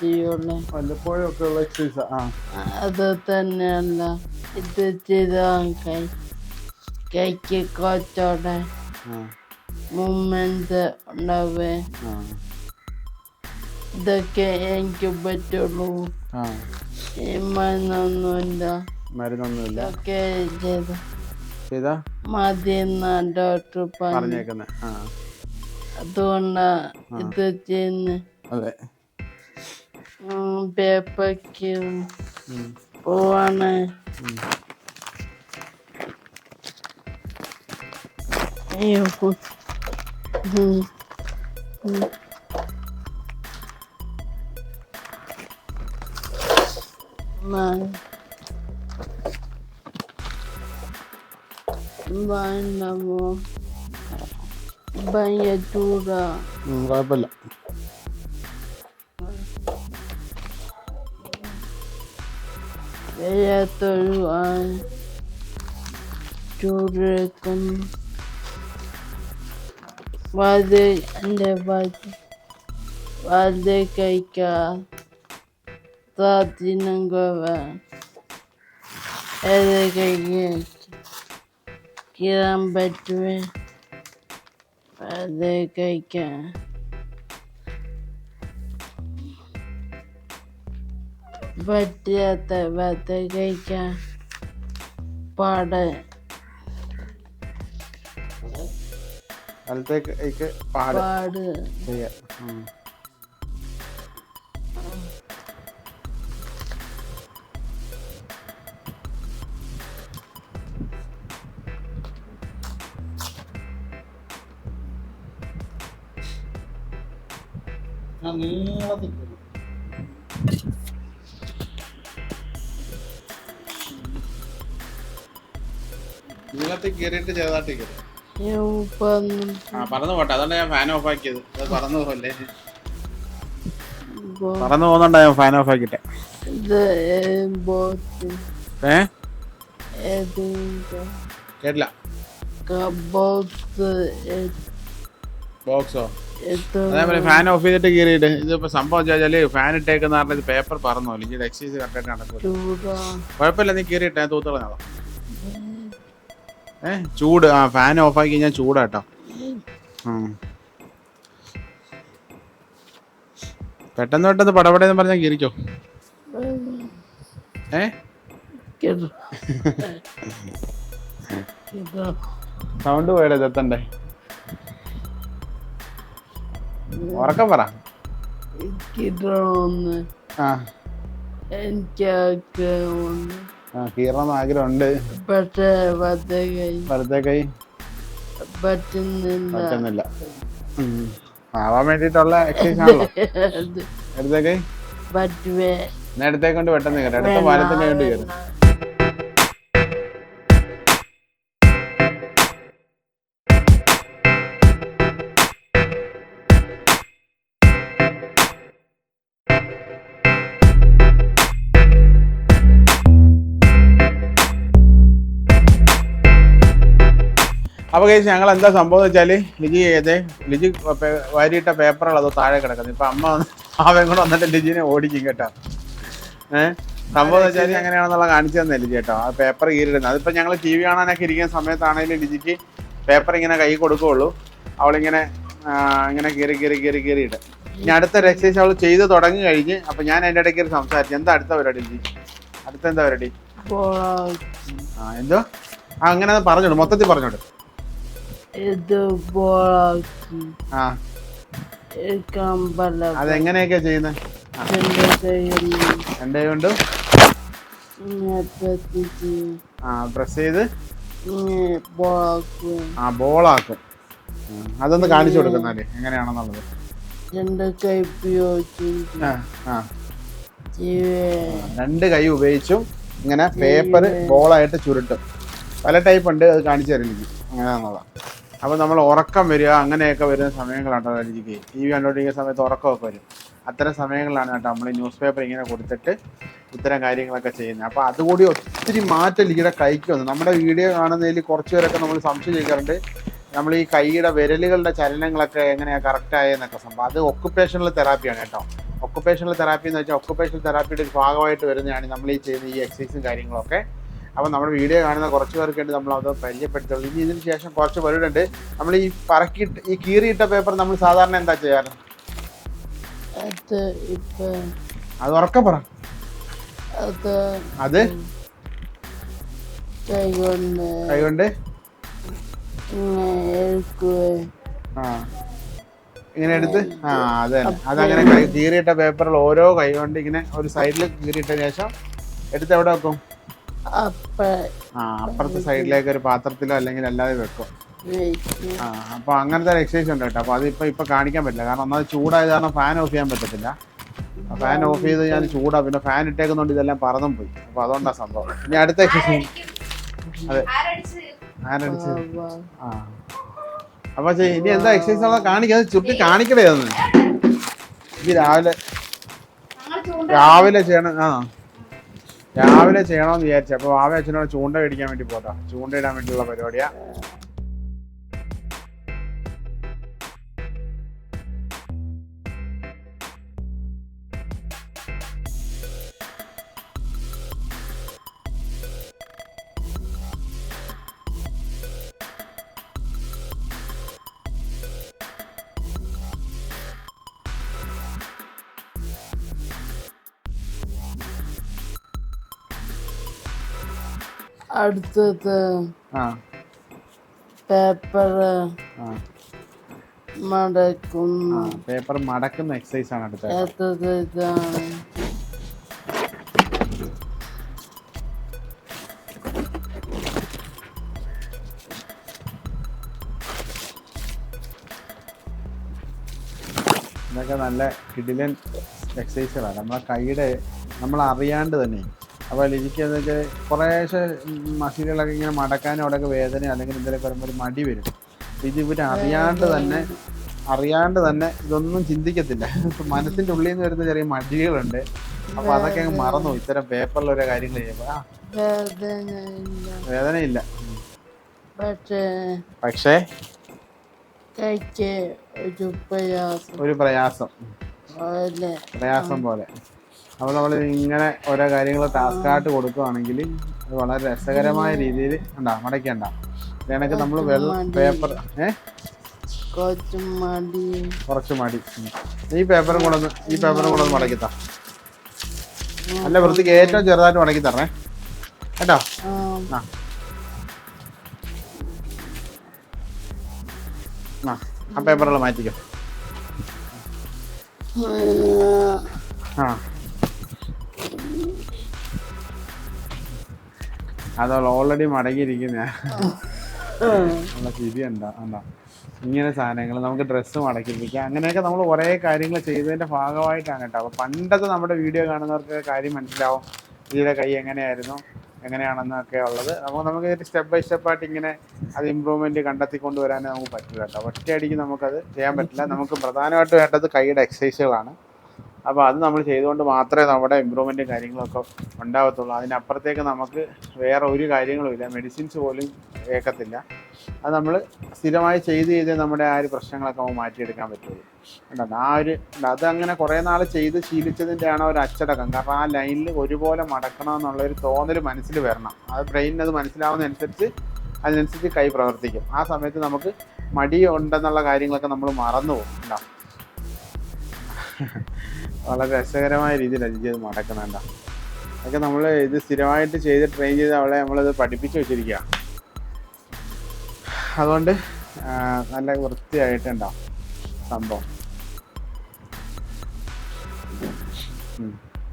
ചെയ്യുള്ളൂ വല്ലപ്പോഴും ഒക്കെ ഉള്ള എക്സസൈസ് ആ. അത് തന്നെയല്ല ഇത് ചെയ്താൽ കൈ കൈക്ക് കുറച്ചോടെ ആ. മൂമെന്റ് ഉണ്ടാവേ. ഇതൊക്കെ എനിക്ക് പറ്റുള്ളൂ. മരുന്നൊന്നുമില്ല. മരുന്നൊന്നുമില്ല. ഒക്കെ ചെയ്ത ചെയ്താ? മതി എന്നാ ഡോക്ടർ പറഞ്ഞേക്കുന്നത് ആ. അതുകൊണ്ടാ ഇത് ചെയ്യുന്നത് అదే పేపర్కి పోవాలని Mano. Mano, banhadura. Não vai balhar. everyone children Wadi Nevadi Wadi Kaika Ede, Edekayak Kiran Betwe Wadi Kaika പറ്റാത്ത വത്ത് കഴിക്കാൻ പാട്. വലത്തേക്ക് പാട്. ചെയ്യാം. നീളത്തിൽ നീളത്തിൽ കയറിയിട്ട് ചെറുതായിട്ട് കയറി പറഞ്ഞു. ആ പറന്നു പോട്ടെ. അതുകൊണ്ട് ഞാൻ ഫാൻ ഓഫ് ആക്കിയത്. അത് പറന്നു പോകല്ലേ പറന്നു പോകുന്നുണ്ടാ ഞാൻ ഫാൻ ഓഫ് ആക്കിട്ടെ ഏ കേട്ടില്ല. ബോക്സോ? അതേപോലെ ഫാൻ ഓഫ് ചെയ്തിട്ട് കീറിയിട്ട്. ഇതിപ്പോ സംഭവം വെച്ചാൽ ഫാൻ ഇട്ടേക്കുന്ന പേപ്പർ പറഞ്ഞു അല്ലെങ്കിൽ എക്സൈസ് കറക്റ്റായിട്ട് നടക്കൂല ചൂടാ. കുഴപ്പമില്ല നീ കീറിയിട്ടേ ഞാൻ തൂത്തളഞ്ഞോളാം ഏ ചൂട്. ആ ഫാൻ ഓഫ് ആക്കി കഴിഞ്ഞാൽ ചൂടാട്ടോ. പെട്ടെന്ന് പെട്ടെന്ന് പടപടയെന്ന് പറഞ്ഞാൽ കീറിക്കോ. ഏ? സൗണ്ട് പോയടേ ചെത്തണ്ടേ ഉറക്കം പറ. ആ. എനിക്ക് കീറണമെന്ന് ആഗ്രഹമുണ്ട്. പക്ഷേ വലത്തെ കൈ. പറ്റുന്നില്ല. ആവാൻ വേണ്ടിട്ടുള്ള എക്സസൈസ് ആണല്ലോ. ഇടത്തെ കൈ. പറ്റുവേ. എന്നാ ഇടത്തെ കൊണ്ട് പെട്ടെന്ന് കയറി. അടുത്ത വലത്തെ കൈ കൊണ്ട് കയറി. അപ്പൊ കഴിച്ച് ഞങ്ങൾ എന്താ സംഭവം എന്ന് വെച്ചാൽ ലിജി ഏതേ? ലിജി വാരിയിട്ട പേപ്പറുകൾ അതോ താഴെ കിടക്കുന്നത്. ഇപ്പം അമ്മ വന്ന് കൂടെ വന്നിട്ട് ലിജിനെ ഓടിക്കും കേട്ടോ. ഏഹ് സംഭവം വെച്ചാൽ എങ്ങനെയാണെന്നുള്ള കാണിച്ചു തന്നെ ലിജി കേട്ടോ. ആ പേപ്പർ കീറിടുന്നത് അതിപ്പോൾ ഞങ്ങൾ ടി വി കാണാനൊക്കെ ഇരിക്കുന്ന സമയത്താണെങ്കിലും ലിജിക്ക് പേപ്പർ ഇങ്ങനെ കൈ കൊടുക്കുകയുള്ളൂ അവളിങ്ങനെ ഇങ്ങനെ കീറി കീറി കീറി കീറിയിട്ട്. ഇനി അടുത്ത എക്സസൈസ് അവൾ ചെയ്ത് തുടങ്ങി കഴിഞ്ഞ് അപ്പം ഞാൻ അതിന്റെ ഇടയ്ക്ക് സംസാരിച്ചു. എന്താ അടുത്ത പരിപാടി ലിജി? അടുത്ത എന്താ പരിപാടി? ആ എന്തോ? ആ അങ്ങനെ പറഞ്ഞോളൂ. മൊത്തത്തിൽ പറഞ്ഞോളൂ. അതെങ്ങനെയൊക്കെയാ ചെയ്യുന്നത് എന്റെ കൊണ്ടും ആ. പ്രസ് ചെയ്ത്. ആ ബോളാക്കും. അതൊന്ന് കാണിച്ചു കൊടുക്കുന്നാലേ എങ്ങനെയാണെന്നുള്ളത്. രണ്ട് കൈ ഉപയോഗിച്ച്. രണ്ട് കൈ ഉപയോഗിച്ചും ഇങ്ങനെ പേപ്പർ ബോളായിട്ട് ചുരുട്ടും. പല ടൈപ്പ് ഉണ്ട് അത് കാണിച്ചു തരും എനിക്ക് അപ്പോൾ നമ്മൾ ഉറക്കം വരിക അങ്ങനെയൊക്കെ വരുന്ന സമയങ്ങളാണ് എനിക്ക് ടി വി കണ്ടുകൊണ്ടിരിക്കുന്ന സമയത്ത് ഉറക്കമൊക്കെ വരും. അത്തരം സമയങ്ങളിലാണ് കേട്ടോ നമ്മൾ ന്യൂസ് പേപ്പർ ഇങ്ങനെ കൊടുത്തിട്ട് ഇത്തരം കാര്യങ്ങളൊക്കെ ചെയ്യുന്നത്. അപ്പോൾ അതുകൂടി ഒത്തിരി മാറ്റം ഇവിടെ കൈക്ക് വന്നു. നമ്മുടെ വീഡിയോ കാണുന്നതിൽ കുറച്ച് പേരൊക്കെ നമ്മൾ സംശയം നമ്മൾ ഈ കൈയുടെ വിരലുകളുടെ ചലനങ്ങളൊക്കെ എങ്ങനെയാണ് കറക്റ്റ് ആയെന്നൊക്കെ സംഭവം. അത് ഒക്കുപേഷണൽ തെറാപ്പിയാണ് കേട്ടോ. ഒക്കുപേഷണൽ തെറാപ്പി എന്ന് വെച്ചാൽ ഒക്കുപേഷണൽ തെറാപ്പിയുടെ ഒരു ഭാഗമായിട്ട് വരുന്നതാണ് നമ്മൾ ഈ ചെയ്യുന്ന ഈ എക്സസൈസും കാര്യങ്ങളൊക്കെ. അപ്പോൾ നമ്മുടെ വീഡിയോ കാണുന്ന കുറച്ച് പേർക്ക് വേണ്ടി നമ്മൾ അത് പരിചയപ്പെടുത്തുള്ളൂ. ഇനി ഇതിന് ശേഷം കുറച്ച് പേരുണ്ട്. നമ്മൾ ഈ പറക്കിയിട്ട് ഈ കീറിയിട്ട പേപ്പർ നമ്മൾ സാധാരണ എന്താ ചെയ്യാറ്? അത് ഉറക്കം പറ. അത് അത്? കൊണ്ട് കൈകൊണ്ട്? ഇങ്ങനെ എടുക്കുക ആ. ഇങ്ങനെ എടുത്ത്? ആ അതെ തന്നെ. അതങ്ങനെ കീറിയിട്ട പേപ്പറിൽ ഓരോ കൈ കൊണ്ട് ഇങ്ങനെ ഒരു സൈഡിൽ കീറിയിട്ട ശേഷം എടുത്ത് എവിടെ വെക്കും? അപ്പുറത്തെ സൈഡിലേക്ക് ഒരു പാത്രത്തിലോ അല്ലെങ്കിൽ അല്ലാതെ വെക്കും. അപ്പൊ അങ്ങനത്തെ ഒരു എക്സസൈസ് ഉണ്ട് കേട്ടോ. അപ്പോൾ അതിപ്പോൾ ഇപ്പൊ കാണിക്കാൻ പറ്റില്ല. കാരണം ഒന്നാമത് ചൂടായത് കാരണം ഫാൻ ഓഫ് ചെയ്യാൻ പറ്റത്തില്ല. ഫാൻ ഓഫ് ചെയ്ത് ഞാൻ ചൂടാ. പിന്നെ ഫാൻ ഇട്ടേക്കുന്നോണ്ട് ഇതെല്ലാം പറന്നും പോയി. അപ്പൊ അതുകൊണ്ടാ സംഭവം. ഇനി അടുത്ത എക്സസൈസ് അതെ. ആരടിച്ച്? ആ. അപ്പൊ ഇനി എന്താ എക്സസൈസ് ആണോ കാണിക്കാതെ ചുറ്റി കാണിക്കണേ ഒന്ന് ഈ രാവിലെ രാവിലെ ചെയ്യണം ആ. രാവിലെ ചെയ്യണമെന്ന് വിചാരിച്ചു. അപ്പോൾ അച്ഛനോട് ചൂണ്ട മേടിക്കാൻ വേണ്ടി പോട്ടാ. ചൂണ്ടയിടാൻ വേണ്ടിയുള്ള പരിപാടിയാ. അടുത്തത് ആ. പേപ്പർ ആ. മടക്കുന്നു പേപ്പർ മടക്കുന്ന എക്സസൈസ് ആണ് അടുത്തത് ഇതാണ്. ഇതൊക്കെ നല്ല കിടിലൻ എക്സസൈസുകളാണ് നമ്മളെ കൈയുടെ നമ്മൾ അറിയാണ്ട് തന്നെ. അപ്പോൾ എനിക്കതൊക്കെ കുറേശ്ശെ മസിലുകളൊക്കെ ഇങ്ങനെ മടക്കാനും അവിടെയൊക്കെ വേദന അല്ലെങ്കിൽ എന്തെങ്കിലുമൊക്കെ വരുമ്പോൾ ഒരു മടി വരും. ഇത് ഇവർ അറിയാണ്ട് തന്നെ അറിയാണ്ട് തന്നെ ഇതൊന്നും ചിന്തിക്കത്തില്ല. മനസ്സിന്റെ ഉള്ളിൽ നിന്ന് വരുന്ന ചെറിയ മടികളുണ്ട്. അപ്പൊ അതൊക്കെ അങ്ങ് മറന്നു ഇത്തരം പേപ്പറിൽ ഓരോ കാര്യങ്ങൾ ചെയ്യുമ്പോ വേദനയില്ല. പക്ഷേ ഒരു പ്രയാസം. പ്രയാസം പോലെ. അപ്പോൾ നമ്മൾ ഇങ്ങനെ ഓരോ കാര്യങ്ങൾ ടാസ്കായിട്ട് കൊടുക്കുകയാണെങ്കിൽ അത് വളരെ രസകരമായ രീതിയിൽ ഉണ്ടാ മടക്കണ്ട കണക്ക് നമ്മൾ വെള്ളം പേപ്പർ ഏ? കുറച്ച് മടി. ഈ പേപ്പറും കൂടെ ഒന്ന് ഈ പേപ്പറും കൂടെ ഒന്ന് മടക്കിത്താ. അല്ല നല്ല വൃത്തിക്ക് ഏറ്റവും ചെറുതായിട്ട് മടക്കി തരണേ. കേട്ടോ? ആ. ആ. ആ പേപ്പറുകൾ മാറ്റിക്കോ. ആ. അതോൾ ഓൾറെഡി മടങ്ങിയിരിക്കുന്ന. ചിരി എന്താ ഉണ്ടോ ഇങ്ങനെ സാധനങ്ങൾ നമുക്ക് ഡ്രസ്സ് മടക്കിപ്പിക്കാം. അങ്ങനെയൊക്കെ നമ്മൾ കുറേ കാര്യങ്ങൾ ചെയ്തതിന്റെ ഭാഗമായിട്ടാണ് കേട്ടോ. അപ്പോൾ പണ്ടത്തെ നമ്മുടെ വീഡിയോ കാണുന്നവർക്ക് കാര്യം മനസ്സിലാവും. ഇതിന്റെ കൈ എങ്ങനെയായിരുന്നു എങ്ങനെയാണെന്നൊക്കെ ഉള്ളത്. അപ്പോൾ നമുക്ക് സ്റ്റെപ്പ് ബൈ സ്റ്റെപ്പ് ആയിട്ട് ഇങ്ങനെ അത് ഇമ്പ്രൂവ്മെന്റ് കണ്ടെത്തി കൊണ്ടുവരാനേ നമുക്ക് പറ്റില്ല കേട്ടോ. ഒറ്റയടിക്ക് നമുക്കത് ചെയ്യാൻ പറ്റില്ല. നമുക്ക് പ്രധാനമായിട്ട് വേണ്ടത് കൈയുടെ എക്സസൈസുകളാണ് അപ്പോൾ അത് നമ്മൾ ചെയ്തുകൊണ്ട് മാത്രമേ നമ്മുടെ ഇമ്പ്രൂവ്മെന്റും കാര്യങ്ങളൊക്കെ ഉണ്ടാകത്തുള്ളൂ അതിനപ്പുറത്തേക്ക് നമുക്ക് വേറെ ഒരു കാര്യങ്ങളും ഇല്ല. മെഡിസിൻസ് പോലും കേൾക്കത്തില്ല അത് നമ്മൾ സ്ഥിരമായി ചെയ്ത് ചെയ്ത് നമ്മുടെ ആ ഒരു പ്രശ്നങ്ങളൊക്കെ നമുക്ക് മാറ്റിയെടുക്കാൻ പറ്റുള്ളൂ. കണ്ടോ? ആ ഒരു അതങ്ങനെ കുറേ നാൾ ചെയ്ത് ശീലിച്ചതിന്റെയാണ് ഒരു അച്ചടക്കം. കാരണം ആ ലൈനിൽ ഒരുപോലെ മടക്കണം എന്നുള്ള ഒരു തോന്നൽ മനസ്സിൽ വരണം. അത് ബ്രെയിനിന് അത് മനസ്സിലാവുന്നതനുസരിച്ച് അതിനനുസരിച്ച് കൈ പ്രവർത്തിക്കും. ആ സമയത്ത് നമുക്ക് മടി ഉണ്ടെന്നുള്ള കാര്യങ്ങളൊക്കെ നമ്മൾ മറന്നു പോകും. ഉണ്ടോ വളരെ രസകരമായ രീതിയിലാണ് ജിജി അത് മടക്കുന്നുണ്ട. അതൊക്കെ നമ്മൾ ഇത് സ്ഥിരമായിട്ട് ചെയ്ത് ട്രെയിൻ ചെയ്ത് അവളെ നമ്മളിത് പഠിപ്പിച്ചു വെച്ചിരിക്കുക അതുകൊണ്ട് നല്ല വൃത്തിയായിട്ടുണ്ടാവും സംഭവം?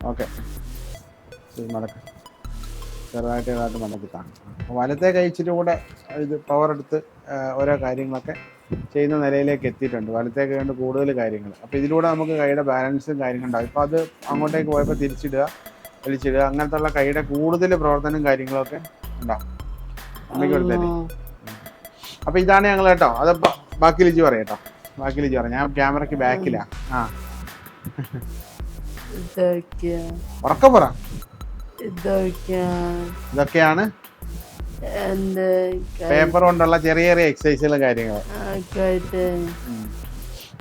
ഓക്കെ. മടക്ക്. ചെറുതായിട്ട് ചെറുതായിട്ട് മടക്കിത്താണ് വലത്തെ കൈ ഇച്ചിരി കൂടെ ഇത് പവർ എടുത്ത് ഓരോ കാര്യങ്ങളൊക്കെ ചെയ്യുന്ന നിലയിലേക്ക് എത്തിയിട്ടുണ്ട്. വലത്തേക്ക് കണ്ട് കൂടുതൽ കാര്യങ്ങൾ. അപ്പോൾ ഇതിലൂടെ നമുക്ക് കൈയുടെ ബാലൻസും കാര്യങ്ങളുണ്ടാകും ഇപ്പോൾ അത് അങ്ങോട്ടേക്ക് പോയപ്പോൾ തിരിച്ചിടുക വലിച്ചിടുക അങ്ങനത്തെ ഉള്ള കൈയുടെ കൂടുതൽ പ്രവർത്തനവും കാര്യങ്ങളൊക്കെ ഉണ്ടാവും. അമ്മയ്ക്ക് കൊടുത്തേ അപ്പോൾ ഇതാണ് ഞങ്ങൾ കേട്ടോ. അത് ബാക്കി ലിജി പറയാം കേട്ടോ. ബാക്കി ലിജി പറയാം. ഞാൻ ക്യാമറയ്ക്ക് ബാക്കിലാ. ആ. പറ. ഇതൊക്കെയാണ് പേപ്പർ കൊണ്ടുള്ള ചെറിയ ചെറിയ എക്സസൈസുകളും കാര്യങ്ങൾ ആക്കായിട്ട്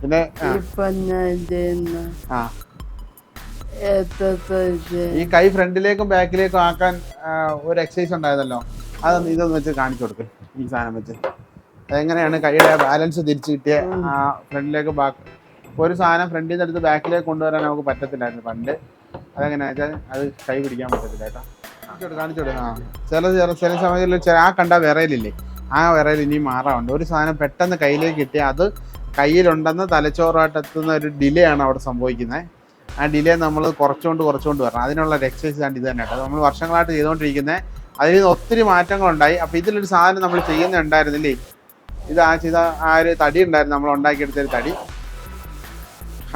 പിന്നെ ഇപ്പൊ ഞാൻ ചെയ്യുന്ന ആ. ഈ കൈ ഫ്രണ്ടിലേക്കും ബാക്കിലേക്കും ആക്കാൻ ഒരു എക്സസൈസ് ഉണ്ടായതല്ലോ അതൊന്ന് ഇതൊന്ന് വെച്ച് കാണിച്ചു കൊടുക്ക് ഈ സാധനം വെച്ച്. എങ്ങനെയാണ് കൈയുടെ ബാലൻസ് തിരിച്ചു കിട്ടിയ ആ ഫ്രണ്ടിലേക്ക് ബാക്ക് ഒരു സാധനം ഫ്രണ്ടിൽ നിന്ന് എടുത്ത് ബാക്കിലേക്ക് കൊണ്ടുവരാൻ നമുക്ക് പറ്റത്തില്ലായിരുന്നു പണ്ട്. അതെങ്ങനെയാ വെച്ചാൽ അത് കൈ പിടിക്കാൻ പറ്റത്തില്ല കേട്ടോ. കാണിച്ചു കൊടുക്കാം ആ. ചില ചില ചില സമയങ്ങളിൽ ആ കണ്ട വിറയിലില്ലേ? ആ വിറയിൽ ഇനി മാറാറുണ്ട്. ഒരു സാധനം പെട്ടെന്ന് കയ്യിലേക്ക് കിട്ടിയാൽ അത് കയ്യിലുണ്ടെന്ന് തലച്ചോറായിട്ട് എത്തുന്ന ഒരു ഡിലേ ആണ് അവിടെ സംഭവിക്കുന്നത്. ആ ഡിലേ നമ്മൾ കുറച്ചുകൊണ്ട് കുറച്ചുകൊണ്ട് വരണം. അതിനുള്ള എക്സസൈസ് ആണ് ഇത് തന്നെ കേട്ടോ. നമ്മൾ വർഷങ്ങളായിട്ട് ചെയ്തുകൊണ്ടിരിക്കുന്നത് അതിൽ നിന്ന് ഒത്തിരി മാറ്റങ്ങളുണ്ടായി. അപ്പോൾ ഇതിലൊരു സാധനം നമ്മൾ ചെയ്യുന്നുണ്ടായിരുന്നില്ലേ? ഇത് ആ ചെയ്ത ആ ഒരു തടി ഉണ്ടായിരുന്നു. നമ്മൾ ഉണ്ടാക്കിയെടുത്ത ഒരു തടി.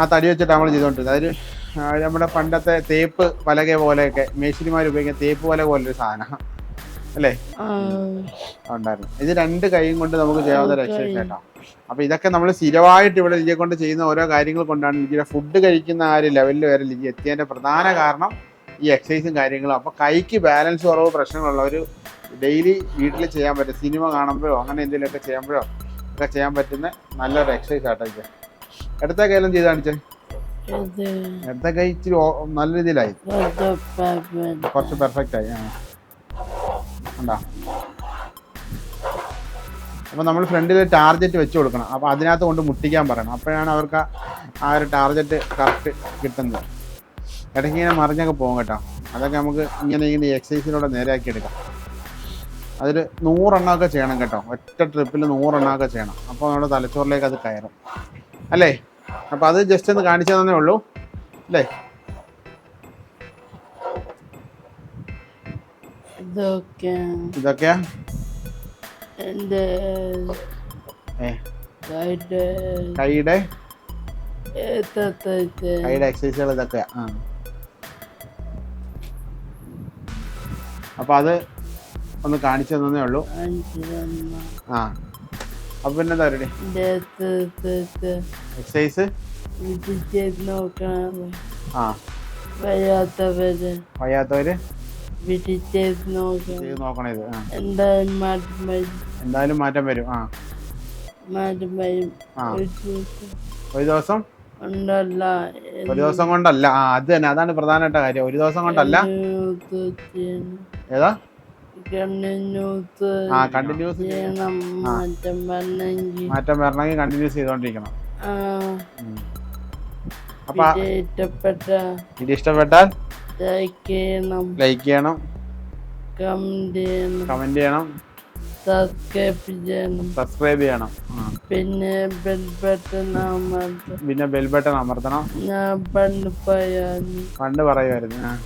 ആ തടി വെച്ചിട്ട് നമ്മൾ ചെയ്തുകൊണ്ടിരുന്നത്. അതൊരു നമ്മുടെ പണ്ടത്തെ തേപ്പ് പലക പോലെയൊക്കെ മേശിരിമാർ ഉപയോഗിക്കുന്ന തേപ്പ് പലക പോലൊരു സാധനം. അല്ലേ? ഉണ്ടായിരുന്നു ഇത് രണ്ട് കൈയും കൊണ്ട് നമുക്ക് ചെയ്യാവുന്ന ഒരു എക്സസൈസ് കേട്ടോ അപ്പൊ ഇതൊക്കെ നമ്മൾ സ്ഥിരമായിട്ട് ഇവിടെ ലിജിയെ കൊണ്ട് ചെയ്യുന്ന ഓരോ കാര്യങ്ങൾ കൊണ്ടാണ് ലിജിയുടെ ഫുഡ് കഴിക്കുന്ന ആ ഒരു ലെവലിൽ വരെ ലിജി എത്തിയതിന്റെ പ്രധാന കാരണം ഈ എക്സസൈസും കാര്യങ്ങളും. അപ്പൊ കൈക്ക് ബാലൻസ് കുറവ് ഒരു ഡെയിലി വീട്ടിൽ ചെയ്യാൻ പറ്റും. സിനിമ കാണുമ്പോഴോ അങ്ങനെ എന്തെങ്കിലുമൊക്കെ ചെയ്യുമ്പോഴോ ഒക്കെ ചെയ്യാൻ പറ്റുന്ന നല്ലൊരു എക്സസൈസ് ആട്ടോ ഇത്. എടുത്ത കൈയിലും ചെയ്ത് കാണിച്ചേ? ഇത് എടുത്ത കൈ ഇച്ചിരി നല്ല രീതിയിലായി. കുറച്ച് പെർഫെക്റ്റ് ആയി. ആ. കണ്ടാ? അപ്പോൾ നമ്മൾ ഫ്രണ്ടിൽ ടാർജറ്റ് വെച്ച് കൊടുക്കണം. അപ്പോൾ അതിനകത്ത് കൊണ്ട് മുട്ടിക്കാൻ പറയണം. അപ്പോഴാണ് അവർക്ക് ആ- ഒരു ടാർജറ്റ് കറക്റ്റ് കിട്ടുന്നത്. ഇടയ്ക്ക് ഇങ്ങനെ മറിഞ്ഞൊക്കെ പോകും കേട്ടോ. അതൊക്കെ നമുക്ക് ഇങ്ങനെ ഇങ്ങനെ എക്സസൈസിലൂടെ നേരെയാക്കി എടുക്കാം. അതിൽ നൂറെണ്ണമൊക്കെ ചെയ്യണം കേട്ടോ. ഒറ്റ ട്രിപ്പിൽ നൂറെണ്ണമൊക്കെ ചെയ്യണം. അപ്പോൾ നമ്മുടെ തലച്ചോറിലേക്ക് അത് കയറും. അല്ലേ? അപ്പോൾ അത് ജസ്റ്റ് ഒന്ന് കാണിച്ചു തന്നേ ഉള്ളൂ. അല്ലേ? ഇതൊക്കെ. ഇതൊക്കെയാ? എന്റെ കൈയുടെ? കൈയുടെ എക്സസൈസുകൾ ഇതൊക്കെയാ. ആ. അപ്പോൾ അത് ഒന്ന് കാണിച്ചു തന്നേ ഉള്ളൂ. ആ. അപ്പൊ പിന്നെ എന്താ പരിപാടി? എക്സസൈസ് ആ. വയ്യാത്തവര്. വയ്യാത്തവര്? വീട്ടിൽ ചെയ്ത് നോക്കണം ചെയ്ത് നോക്കണേ ഇത് ആ. എന്തായാലും മാറ്റം വരും. എന്തായാലും മാറ്റം വരും ആ. മാറ്റം വരും. ആ. ഒരു ദിവസം ഒരു ദിവസം? ഉണ്ടല്ല ഒരു ദിവസം കൊണ്ടല്ല. ആ അത് തന്നെ. അതാണ് പ്രധാനപ്പെട്ട കാര്യം. ഒരു ദിവസം കൊണ്ടല്ല? ചെയ്യണം ഏതാ? കണ്ടിന്യൂസ് ആ കണ്ടിന്യൂസ് ചെയ്യണം. മാറ്റം വരണമെങ്കിൽ. മാറ്റം വരണമെങ്കിൽ കണ്ടിന്യൂസ് ചെയ്തോണ്ടിരിക്കണം. ആ. അപ്പൊ ഇഷ്ടപ്പെട്ട ഇത് ഇഷ്ടപ്പെട്ടാൽ ലൈക്ക് ചെയ്യണം. ലൈക്ക് ചെയ്യണം. കമന്റ് ചെയ്യണം. കമന്റ് ചെയ്യണം. സബ്സ്ക്രൈബ് ചെയ്യണം. സബ്സ്ക്രൈബ് ചെയ്യണം. പിന്നെ ബെൽ ബട്ടൺ അമർത്തണം. പിന്നെ ബെൽ ബട്ടൺ അമർത്തണം. ഞാൻ പണ്ട് പറയാന്ന് പണ്ട് പറയുമായിരുന്നു. ആ.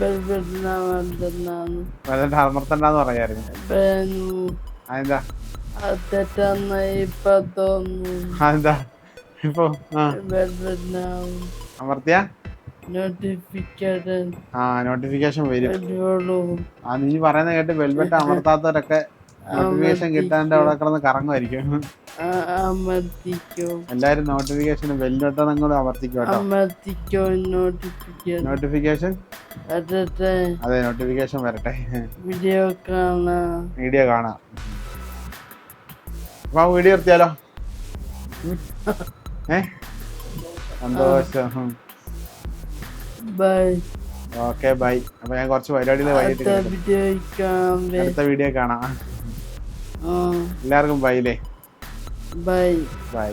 ബെൽ ബട്ടൺ അമർത്തണം എന്നിട്ട് അമർത്തണ്ടെന്ന് പറയായിരുന്നു. അതെന്താ? അത് തെറ്റാന്ന് ഇപ്പൊ തോന്നുന്നു. അതെന്താ? ഇപ്പൊ ആ. ബെൽ ബട്ടൺ അമർത്തിയ? ആ നോട്ടിഫിക്കേഷൻ വരും. ആ നീ പറയുന്ന കേട്ട് വെൽബെറ്റ് അമർത്താത്തവരൊക്കെ നോട്ടിഫിക്കേഷൻ കിട്ടാണ്ട് അവിടെ കിടന്ന് കറങ്ങുമായിരിക്കും. എല്ലാരും നോട്ടിഫിക്കേഷൻ ബട്ടൺ അങ്ങോട്ട് അമർത്തിക്കും നോട്ടിഫിക്കേഷൻ അതെ നോട്ടിഫിക്കേഷൻ വരട്ടെ. വീഡിയോ കാണാം. വീഡിയോ കാണാം. അപ്പൊ വീഡിയോ നിർത്തിയാലോ? ഏ? സന്തോഷം. ബൈ ഓക്കെ ബൈ അപ്പൊ ഞാൻ കുറച്ച് പരിപാടിയിൽ വൈകിട്ട് അടുത്ത വീഡിയോ കാണാം. എല്ലാവർക്കും ബൈലേ ബൈ ബൈ